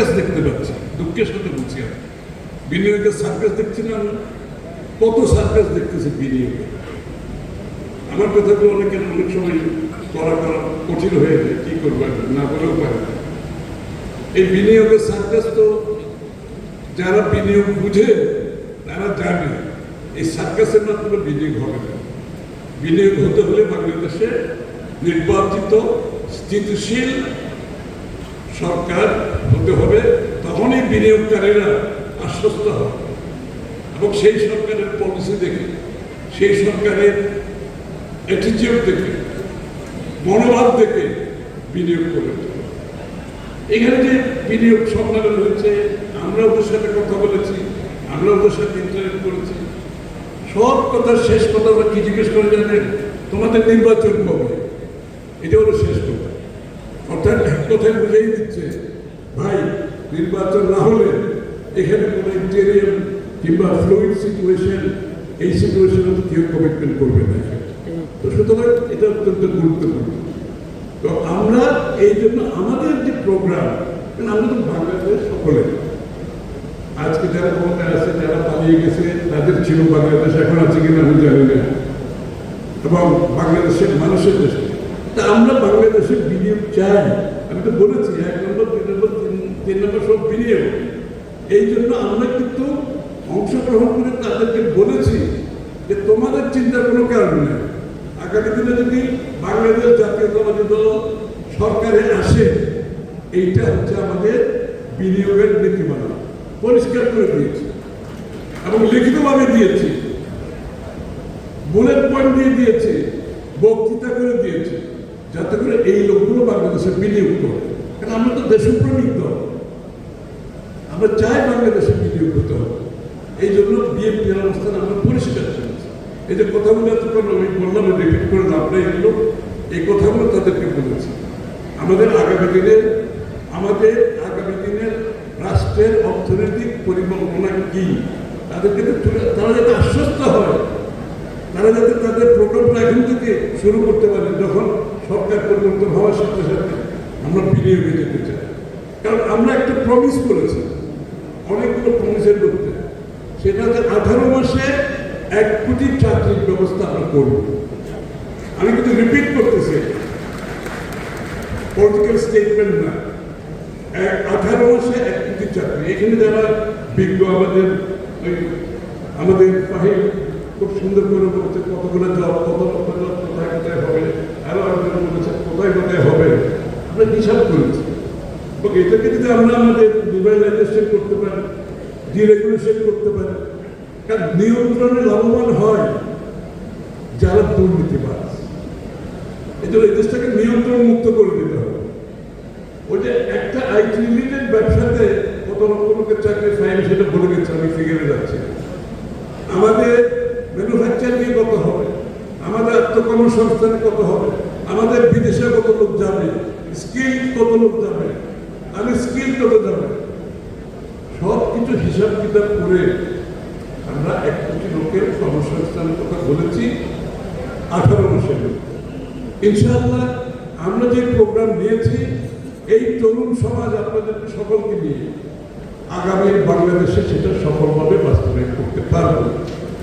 Circus দেখতে পাচ্ছি, দুঃখের সাথে বলছি আমি। বিনিয়োগের সার্কাস দেখছি না কত সার্কাস দেখতেছি বিনিয়োগে? আমার কথাগুলো অনেকের অনেক সময় করা করা কঠিন হয়ে যায়, কি করব না বলেও পারে এই বিনিয়োগের সার্কাস তো যারা বিনিয়োগ বুঝে, তারা জানে, এই সার্কাসের মাধ্যমে বিনিয়োগ হবে না। বিনিয়োগ হতে হলে বাংলাদেশে নির্বাচিত স্থিতিশীল সরকার হতে হবে, তখনই বিনিয়োগকারীরা আশ্বস্ত হবে। এবং সেই সরকারের পলিসি দেখে, সেই সরকারের অ্যাটিচিউড দেখে, মনোভাব দেখে বিনিয়োগ করে এখানে যে বিনিয়োগ সম্মেলন হয়েছে আমরা ওদের সাথে কথা বলেছি, আমরা ওদের সাথে ইন্টারেক্ট করেছি। সব কথার শেষ কথা ওরা কি জিজ্ঞেস করে জানেন? তোমাদের নির্বাচন কবে? এটা হলো শেষ কথা। কথায় বুঝেই দিচ্ছে। ভাই, নির্বাচন না হলে এখানে কোনো ইন্টেরিয়াম কিংবা ফ্লুইড সিচুয়েশন এই সিচুয়েশনে কেউ কমিটমেন্ট করবে না তো সুতরাং এটা অত্যন্ত গুরুত্বপূর্ণ। তো আমরা এই জন্য আমাদের যে প্রোগ্রাম আমরা তো বাংলাদেশ সকলে। আজকে যারা ক্ষমতায় আছে, যারা পালিয়ে গেছে, তাদের ছিল বাংলাদেশ, এখন আছে কিনা আমি জানি না। এবং বাংলাদেশের মানুষের দেশে। তা আমরা বাংলাদেশের বিনিয়োগ চাই আমি তো বলেছি, এক নম্বর, দুই নম্বর, তিন নম্বর সব বিনিয়োগ। এই জন্য আমরা কিন্তু অংশগ্রহণ করে তাদেরকে বলেছি যে তোমাদের চিন্তার কোনো কারণ নেই। আগামী দিনে যদি বাংলাদেশ জাতীয়তাবাদী দল সরকারে আসে, এইটা হচ্ছে আমাদের বিনিয়োগের নীতিমালা। পরিষ্কার করে দিয়েছি। এবং লিখিতভাবে দিয়েছি। বুলেট পয়েন্ট দিয়ে দিয়েছে। বক্তৃতা করে দিয়েছে। যাতে করে এই লোকগুলো বাংলাদেশে বিনিয়োগ করে। কারণ আমরা তো দেশপ্রেমিক দল। আমরা চাই বাংলাদেশে বিনিয়োগ হতে হবে। এই জন্য বিএনপির অবস্থান আমরা পরিষ্কার এই যে কথাগুলো এতক্ষণ আমি বললাম রিপিট করে নেই এগুলো। এই কথাগুলো তাদেরকে বলেছি। আমাদের আগামী দিনে, আমাদের আগামী দিনের রাষ্ট্রের অর্থনৈতিক পরিকল্পনা কি? তাদেরকে তারা যাতে আশ্বস্ত হয় তারা যাতে তাদের প্রোগ্রামটা এখন থেকে শুরু করতে পারে যখন সরকার পরিবর্তন হওয়ার সাথে সাথে আমরা বিনিয়োগে যেতে চাই। কারণ আমরা একটা প্রমিস করেছি, অনেকগুলো প্রমিসের মধ্যে। সেটা আঠারো মাসে এক কোটি চাকরির ব্যবস্থা আমরা করব। আমি কিন্তু রিপিট করতেছি পলিটিক্যাল স্টেটমেন্ট না। আঠারো মাসে এক কোটি চাকরি। এখানে যারা বিজ্ঞ আমাদের আমাদের খুব সুন্দর করে বলছে কতগুলো জব কত জব কোথায় কোথায় হবে, আরও একজন বলেছে কোথায় কোথায় হবে। আমরা হিসাব করেছি এটাকে যদি আমরা আমাদের লিবারালাইজেশন করতে পারি ডিরেগুলেশন করতে পারি, কারণ নিয়ন্ত্রণে লাভবান হয় যারা দুর্নীতিবাজ। এই জন্য এই দেশটাকে নিয়ন্ত্রণ মুক্ত করে দিতে হবে। ওই যে একটা আইটি রিলেটেড ব্যবসাতে কত লোকের চাকরি ফাইন সেটা বলে গেছে আমি ফিগারে যাচ্ছি আমাদের ম্যানুফ্যাকচারিং কত হবে আমাদের আত্মকর্মসংস্থানে কত হবে? আমাদের বিদেশে কত লোক যাবে? স্কিল কত লোক যাবে? আমি স্কিল কত যাবে? সব কিছু হিসাব কিতাব করে আমরা এক কোটি লোকের কর্মসংস্থানের কথা বলেছি আঠারো মাসের ইনশাআল্লাহ আমরা যে প্রোগ্রাম নিয়েছি, এই তরুণ সমাজ আপনাদের সকলকে নিয়ে আগামী বাংলাদেশে সেটা সফলভাবে বাস্তবায়ন করতে পারব।